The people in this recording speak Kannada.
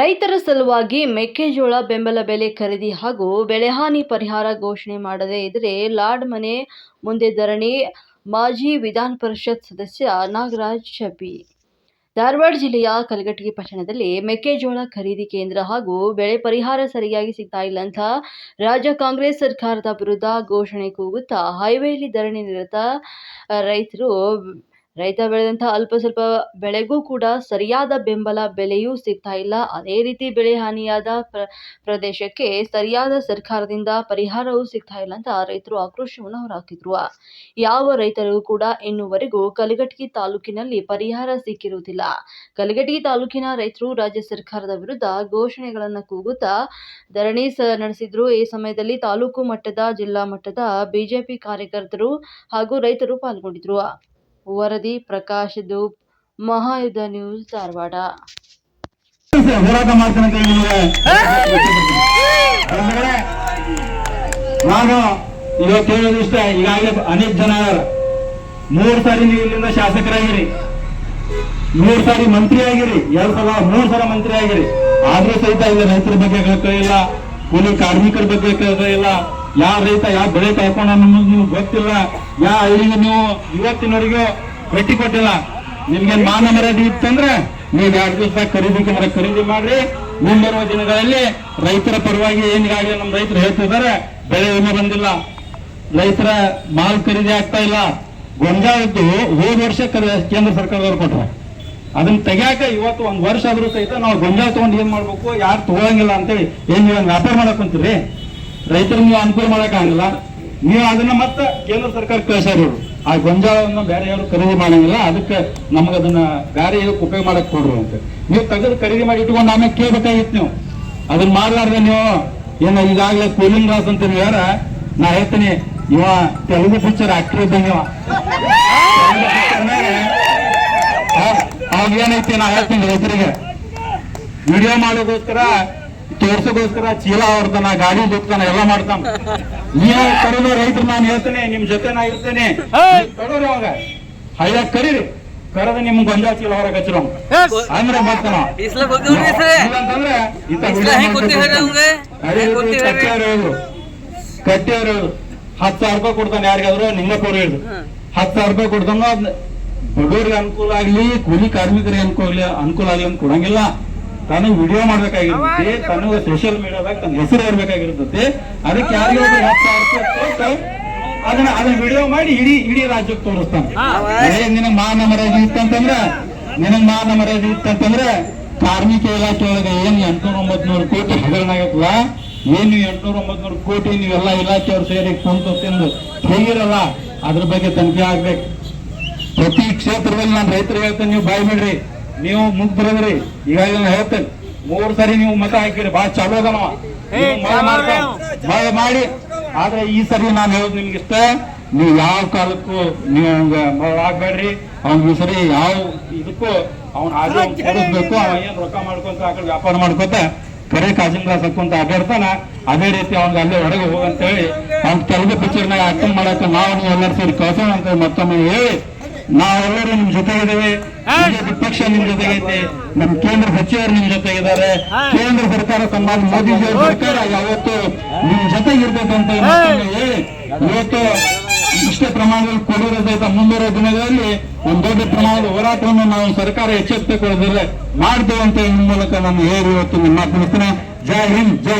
ರೈತರ ಸಲುವಾಗಿ ಮೆಕ್ಕೆಜೋಳ ಬೆಂಬಲ ಬೆಲೆ ಖರೀದಿ ಹಾಗೂ ಬೆಳೆಹಾನಿ ಪರಿಹಾರ ಘೋಷಣೆ ಮಾಡದೇ ಇದ್ದರೆ ಲಾಡ್ ಮನೆ ಮುಂದೆ ಧರಣಿ, ಮಾಜಿ ವಿಧಾನ ಪರಿಷತ್ ಸದಸ್ಯ ನಾಗರಾಜ್ ಶಬಿ ಧಾರವಾಡ ಜಿಲ್ಲೆಯ ಕಲಘಟಗಿ ಪಟ್ಟಣದಲ್ಲಿ ಮೆಕ್ಕೆಜೋಳ ಖರೀದಿ ಕೇಂದ್ರ ಹಾಗೂ ಬೆಳೆ ಪರಿಹಾರ ಸರಿಯಾಗಿ ಸಿಗ್ತಾ ಇಲ್ಲ ಅಂತ ರಾಜ್ಯ ಕಾಂಗ್ರೆಸ್ ಸರ್ಕಾರದ ವಿರುದ್ಧ ಘೋಷಣೆ ಕೂಗುತ್ತಾ, ಹೈವೇಲಿ ಧರಣಿ ನಿರತ ರೈತರು ರೈತ ಬೆಳೆದಂಥ ಅಲ್ಪ ಸ್ವಲ್ಪ ಬೆಳೆಗೂ ಕೂಡ ಸರಿಯಾದ ಬೆಂಬಲ ಬೆಲೆಯೂ ಸಿಗ್ತಾ ಇಲ್ಲ. ಅದೇ ರೀತಿ ಬೆಳೆ ಹಾನಿಯಾದ ಪ್ರ, ಪ್ರದೇಶಕ್ಕೆ ಸರಿಯಾದ ಸರ್ಕಾರದಿಂದ ಪರಿಹಾರವೂ ಸಿಗ್ತಾ ಇಲ್ಲ ಅಂತ ರೈತರು ಆಕ್ರೋಶವನ್ನು ಹೊರಹಾಕಿದ್ರು. ಯಾವ ರೈತರಿಗೂ ಕೂಡ ಇನ್ನುವರೆಗೂ ಕಲಘಟಗಿ ತಾಲೂಕಿನಲ್ಲಿ ಪರಿಹಾರ ಸಿಕ್ಕಿರುವುದಿಲ್ಲ. ಕಲಘಟಗಿ ತಾಲೂಕಿನ ರೈತರು ರಾಜ್ಯ ಸರ್ಕಾರದ ವಿರುದ್ಧ ಘೋಷಣೆಗಳನ್ನು ಕೂಗುತ್ತಾ ಧರಣಿ ಸ, ನಡೆಸಿದ್ರು. ಈ ಸಮಯದಲ್ಲಿ ತಾಲೂಕು ಮಟ್ಟದ, ಜಿಲ್ಲಾ ಮಟ್ಟದ ಬಿಜೆಪಿ ಕಾರ್ಯಕರ್ತರು ಹಾಗೂ ರೈತರು ಪಾಲ್ಗೊಂಡಿದ್ರು. ವರದಿ ಪ್ರಕಾಶ್ ಮಹಾಯುದ್ಧ ನ್ಯೂಸ್ ಧಾರವಾಡ. ಹೋರಾಟ ಮಾಡ್ತೇನೆ ನಾನು ಇವತ್ತು ಈಗಾಗಲೇ ಅನೇಕ ಜನ ಮೂರು ಸಾರಿ ನೀವು ಇಲ್ಲಿಂದ ಶಾಸಕರಾಗಿರಿ, ಮೂರು ಸಾರಿ ಮಂತ್ರಿ ಆಗಿರಿ ಎರಡು ಸಲ, ಮೂರು ಸಲ ಮಂತ್ರಿ ಆಗಿರಿ ಆದ್ರೂ ಸಹಿತ ಇಲ್ಲಿ ರೈತರ ಬಗ್ಗೆ ಕೇಳ್ಕೊಳ್ಳಿಲ್ಲ ಕೂಲಿ ಕಾರ್ಮಿಕರ ಬಗ್ಗೆ ಕೇಳ್ಕೊಳ್ಳಿಲ್ಲ ಯಾವ ರೈತ, ಯಾವ ಬೆಳೆ ಕಳ್ಕೊಂಡ ಅನ್ನೋದು ನಿಮ್ಗೆ ಗೊತ್ತಿಲ್ಲ. ಯಾವ ಹಳ್ಳಿಗೆ ನೀವು ಇವತ್ತಿನವರೆಗೂ ಭೇಟಿ ಕೊಟ್ಟಿಲ್ಲ. ನಿಮ್ಗೆ ಮಾನ ಮರ್ಯಾದೆ ಇತ್ತಂದ್ರೆ ನೀವು ಎರಡು ದಿವಸ ಖರೀದಿ ಕೇಂದ್ರ ಖರೀದಿ ಮಾಡ್ರಿ. ಮುಂಬರುವ ದಿನಗಳಲ್ಲಿ ರೈತರ ಪರವಾಗಿ ಏನಿಗಾಗಲಿ ನಮ್ಮ ರೈತರು ಹೇಳ್ತಿದ್ದಾರೆ ಬೆಳೆ ವಿಮೆ ಬಂದಿಲ್ಲ. ರೈತರ ಮಾಲ್ ಖರೀದಿ ಆಗ್ತಾ ಇಲ್ಲ. ಗೊಂಜಾಳದ್ದು ಹೋದ ವರ್ಷ ಕೇಂದ್ರ ಸರ್ಕಾರದವ್ರು ಕೊಟ್ರ. ಅದನ್ನ ತೆಗಿಯಾಕ ಇವತ್ತು ಒಂದ್ ವರ್ಷ ಆದ್ರೂ ಸಹಿತ ನಾವು ಗೊಂಜಾಳ ತಗೊಂಡು ಏನ್ ಮಾಡ್ಬೇಕು? ಯಾರು ತಗೊಳಂಗಿಲ್ಲ ಅಂತೇಳಿ. ಏನ್ ನೀವು ವ್ಯಾಪಾರ ಮಾಡಕ್ ಕುಂತೀರಿ? ರೈತರಿಗೆ ನೀವು ಅನುಕೂಲ ಮಾಡಕ್ ಆಗಲ್ಲ. ನೀವು ಅದನ್ನ ಮತ್ತೆ ಕೇಂದ್ರ ಸರ್ಕಾರ ಕಳಿಸ್ಯಾರ ಆ ಗೊಂಜಾಳವನ್ನು ಬೇರೆ ಯಾರು ಖರೀದಿ ಮಾಡಂಗಿಲ್ಲ, ಅದಕ್ಕೆ ನಮಗೆ ಅದನ್ನ ಬೇರೆ ಇದಕ್ಕೆ ಉಪಯೋಗ ಮಾಡಕ್ ಕೊಡ್ರಿ ಅಂತ. ನೀವು ತೆಗೆದು ಖರೀದಿ ಮಾಡಿ ಇಟ್ಕೊಂಡು ಆಮೇಲೆ ಕೇಳ್ಬೇಕಾಗಿತ್ತು ನೀವು. ಅದನ್ನ ಮಾಡಲಾರ್ದೆ ನೀವು. ಏನೋ ಈಗಾಗಲೇ ಕೂಲಿಂಗ್ ಗ್ಲಾಸ್ ಅಂತ ಯಾರ ನಾ ಹೇಳ್ತೀನಿ, ಇವ ತೆಲುಗು ಪಿಕ್ಚರ್ ಆಕ್ಟರ್ ಇದ್ದಂಗೆ ಅವಾಗ ಏನೈತಿ ನಾ ಹೇಳ್ತೀನಿ ರೈತರಿಗೆ. ವಿಡಿಯೋ ಮಾಡೋಗೋಸ್ಕರ ತೋರ್ಸೋಗೋಸ್ಕರ ಚೀಲ ಹೊರ್ತಾನ ಗಾಡಿ ದುಕ್ತಾನ ಎಲ್ಲ ಮಾಡ್ತಾನ. ನೀವು ಕರೆದು ರೈತರು ನಾನು ಹೇಳ್ತೇನೆ ನಿಮ್ ಜೊತೆ ನಾ ಇರ್ತೇನೆ. ಕರೋರಿ ಅವಾಗ. ಹಳ್ಳ ಕರೀರಿ. ಕರೆದ ನಿಮ್ ಗೊಂಜಾ ಚೀಲ ಹೊರಗೆ ಹಚ್ಚಿರ ಅಂದ್ರೆ ಬರ್ತಾನ ಹೇಳ್ರಿ? ಕಟ್ಟಿಯವ್ರು ಹೇಳಿದ್ರು ಕಟ್ಟಿಯವ್ರು ಹೇಳಿದ್ರು. ಹತ್ತು ಸಾವಿರ ರೂಪಾಯಿ ಕೊಡ್ತಾನೆ ಯಾರಿಗಾದ್ರು ನಿಂಗಪ್ಪವ್ರು ಹೇಳಿದ್ರು ಹತ್ತು ಸಾವಿರ ರೂಪಾಯಿ ಕೊಡ್ತಾನ ಅದ್ನ ಬಡವರಿಗೆ ಅನುಕೂಲ ಆಗ್ಲಿ ಕೂಲಿ ಕಾರ್ಮಿಕರಿಗೆ ಅನುಕೂಲ ಆಗ್ಲಿ ಅನುಕೂಲ ಆಗ್ಲಿ ಅಂತ ಕೊಡಂಗಿಲ್ಲ. ತಾನು ವಿಡಿಯೋ ಮಾಡ್ಬೇಕಾಗಿರುತ್ತೆ ತನಗ ಸೋಷಿಯಲ್ ಮೀಡಿಯಾದಾಗ ತನ್ನ ಹೆಸರು ಇರ್ಬೇಕಾಗಿರುತ್ತೆ ಅದಕ್ಕೆ ಯಾರಿಗೂ ಅದನ್ನ ಅದನ್ನ ವಿಡಿಯೋ ಮಾಡಿ ಇಡೀ ಇಡೀ ರಾಜ್ಯಕ್ಕೆ ತೋರಿಸ್ತಾನೆ. ಏ ನಿನಗ್ ಮಾನ ಮರ್ಯಾದೆ ಇತ್ತಂತಂದ್ರ ನಿನಗ್ ಮಾನ ಮರ್ಯಾದೆ ಇತ್ತಂತಂದ್ರ ಕಾರ್ಮಿಕ ಇಲಾಖೆ ಒಳಗೆ ಏನ್ ಎಂಟ್ನೂರ ಒಂಬತ್ನೂರು ಕೋಟಿ ಹಗರಣ ಆಗತ್ತಲ್ಲ ಏನು ಎಂಟ್ನೂರ ಒಂಬತ್ನೂರು ಕೋಟಿ ನೀವೆಲ್ಲ ಇಲಾಖೆಯವ್ರು ಸೇರಿ ಕುಂತು ತಿಂದು ಹೇಗಿರಲ್ಲ? ಅದ್ರ ಬಗ್ಗೆ ತನಿಖೆ ಆಗ್ಬೇಕು. ಪ್ರತಿ ಕ್ಷೇತ್ರದಲ್ಲಿ ನಾನು ರೈತರು ಹೇಳ್ತೇನೆ ನೀವು ಬಾಯ್ ಬಿಡ್ರಿ ನೀವು ಮುಗ್ದ್ರದ್ರಿ ಈಗಾಗಲೇ ನಾನು ಹೇಳ್ತೇನೆ. ಮೂರ್ ಸರಿ ನೀವು ಮತ ಹಾಕಿರಿ. ಬಾ ಚಾಲು ಮಳೆ ಮಾಡಿ. ಆದ್ರೆ ಈ ಸರಿ ನಾನು ಹೇಳೋದು ನಿಮ್ಗೆ ಇಷ್ಟ. ನೀವು ಯಾವ ಕಾಲಕ್ಕೂ ನೀವು ಅವಂಗ ಆಗ್ಬೇಡ್ರಿ. ಅವ್ನ ಈ ಸರಿ ಯಾವ ಇದಕ್ಕೂ ಅವ್ನ ಅವ್ನ್ ಕೊಡಿಸ್ಬೇಕು ಅವ ಏನ್ ರೊಕ್ಕ ಮಾಡ್ಕೊಂತ ಆ ಕಡೆ ವ್ಯಾಪಾರ ಮಾಡ್ಕೊತ ಕರೆ ಕಾಜಿನ ಗ್ಲಾಸ್ ಹಾಕೊಂತ ಅಡ್ಡಾಡ್ತಾನ ಅದೇ ರೀತಿ ಅವ್ನ ಅಲ್ಲೇ ಹೊರಗೆ ಹೋಗಂತ ಹೇಳಿ ಅವ್ನ ತೆಲುಗು ಪಿಕ್ಚರ್ನಾಗ ಆಕ್ಟಿಂಗ್ ಮಾಡಕ್ಕೆ ನಾವು ನೀವು ಎಲ್ಲರೂ ಸೇರಿ ಕಳ್ಸೋಣ ಅಂತ ಮತ್ತೊಮ್ಮೆ ಹೇಳಿ ನಾವೆಲ್ಲರೂ ನಿಮ್ ಜೊತೆಗಿದ್ದೇವೆ. ಪಕ್ಷ ನಿಮ್ ಜೊತೆಗೈತೆ ನಮ್ ಕೇಂದ್ರ ಸಚಿವರು ನಿಮ್ ಜೊತೆಗಿದ್ದಾರೆ ಕೇಂದ್ರ ಸರ್ಕಾರ ಸಂಬಂಧ ಮೋದಿ ಸರ್ಕಾರ ಯಾವತ್ತು ನಿಮ್ ಜೊತೆಗಿರ್ತೈತೆ ಅಂತ ಮತ್ತೊಮ್ಮೆ ಹೇಳಿ ಇವತ್ತು ಇಷ್ಟೇ ಪ್ರಮಾಣದಲ್ಲಿ ಕೊಡೋದ್ರ ಸಹಿತ ಮುಂಬರುವ ದಿನಗಳಲ್ಲಿ ಒಂದು ದೊಡ್ಡ ಪ್ರಮಾಣದ ಹೋರಾಟವನ್ನು ನಾವು ಸರ್ಕಾರ ಎಚ್ಚೆತ್ತುಕೊಳ್ಳೋದಿಲ್ಲ ಮಾಡ್ತೇವೆ ಅಂತ ಈ ಮೂಲಕ ನಾನು ಹೇಳಿ ಇವತ್ತು ನಿಮ್ಮ ಮಾತನಾಡ್ತೇನೆ ಜೈ ಹಿಂದ್ ಜೈ.